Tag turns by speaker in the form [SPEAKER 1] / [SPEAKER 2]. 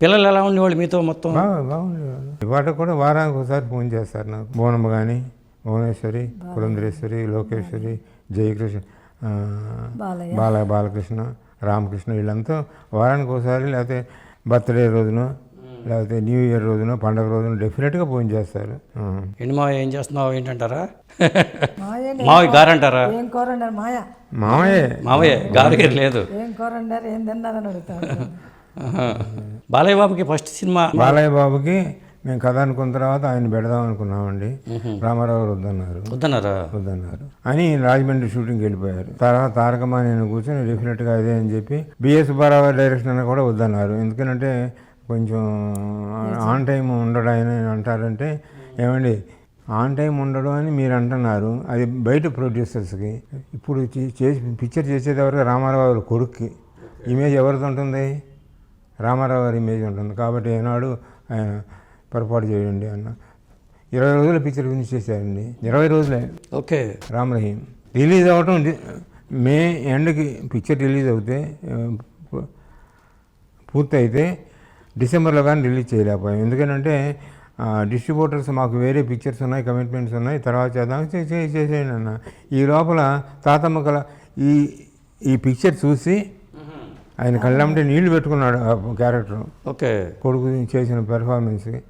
[SPEAKER 1] పిల్లలు ఎలా ఉండేవాళ్ళు మీతో మొత్తం?
[SPEAKER 2] బాగా బాగుండేవాళ్ళు. ఇవాళ కూడా వారానికి ఒకసారి ఫోన్ చేస్తారు నాకు. బోనమ్మ కానీ భువనేశ్వరి పురంధరేశ్వరి లోకేశ్వరి జయకృష్ణ ఆ,
[SPEAKER 3] బాలయ్య.
[SPEAKER 2] బాల బాలకృష్ణ రామకృష్ణ వీళ్ళంతా వారానికి ఒకసారి లేకపోతే బర్త్డే రోజున లేకపోతే న్యూ ఇయర్ రోజున పండగ రోజున డెఫినెట్గా ఫోన్ చేస్తారు.
[SPEAKER 1] మావయ్య ఏం చేస్తున్నావు ఏంటంటారా? మావయ్య గారంటారా?
[SPEAKER 3] ఏం కూర
[SPEAKER 2] మామయ్యే
[SPEAKER 1] మావయ్య? గారు లేదు.
[SPEAKER 3] ఏం కూర ఏం తిన్నారని అడుగుతాను
[SPEAKER 1] ఆహా. బాలయ్య బాబుకి ఫస్ట్ సినిమా
[SPEAKER 2] బాలయ్య బాబుకి మేము కథ అనుకున్న తర్వాత ఆయన పెడదాం అనుకున్నామండి. రామారావు గారు వద్దన్నారు.
[SPEAKER 1] వద్దన్నారా?
[SPEAKER 2] వద్దన్నారు. అని రాజమండ్రి షూటింగ్కి వెళ్ళిపోయారు. తర్వాత తారకమ్మ నేను కూర్చొని డెఫినెట్గా అదే అని చెప్పి బిఎస్ గారి డైరెక్షన్ అని కూడా వద్దన్నారు. ఎందుకంటే కొంచెం ఆన్ టైం ఉండడు ఆయన అంటారంటే ఏమండి ఆన్ టైం ఉండడు అని మీరు అంటున్నారు. అది బయట ప్రొడ్యూసర్స్కి. ఇప్పుడు చేసి పిక్చర్ చేసేది ఎవరికి రామారావు గారి కొడుక్కి. ఇమేజ్ ఎవరిది ఉంటుంది? రామారావు గారి ఇమేజ్ ఉంటుంది. కాబట్టి ఏనాడు ఆయన పొరపాటు చేయండి అన్న. ఇరవై రోజుల పిక్చర్ గురించి చేశారండి. ఇరవై రోజులే.
[SPEAKER 1] ఓకే.
[SPEAKER 2] రామ్ రహీం రిలీజ్ అవ్వటం మే ఎండ్కి పిక్చర్ రిలీజ్ అవుతే పూర్తయితే డిసెంబర్లో కానీ రిలీజ్ చేయలేకపోయాం. ఎందుకంటే డిస్ట్రిబ్యూటర్స్ మాకు వేరే పిక్చర్స్ ఉన్నాయి కమిట్మెంట్స్ ఉన్నాయి. తర్వాత చేద్దాం. చేసేయండి అన్న. ఈ లోపల తాతమ్మ కల ఈ ఈ పిక్చర్ చూసి ఆయన కళ్ళంటే నీళ్ళు పెట్టుకున్నాడు ఆ క్యారెక్టర్.
[SPEAKER 1] ఓకే.
[SPEAKER 2] కొడుకు చేసిన పెర్ఫార్మెన్స్కి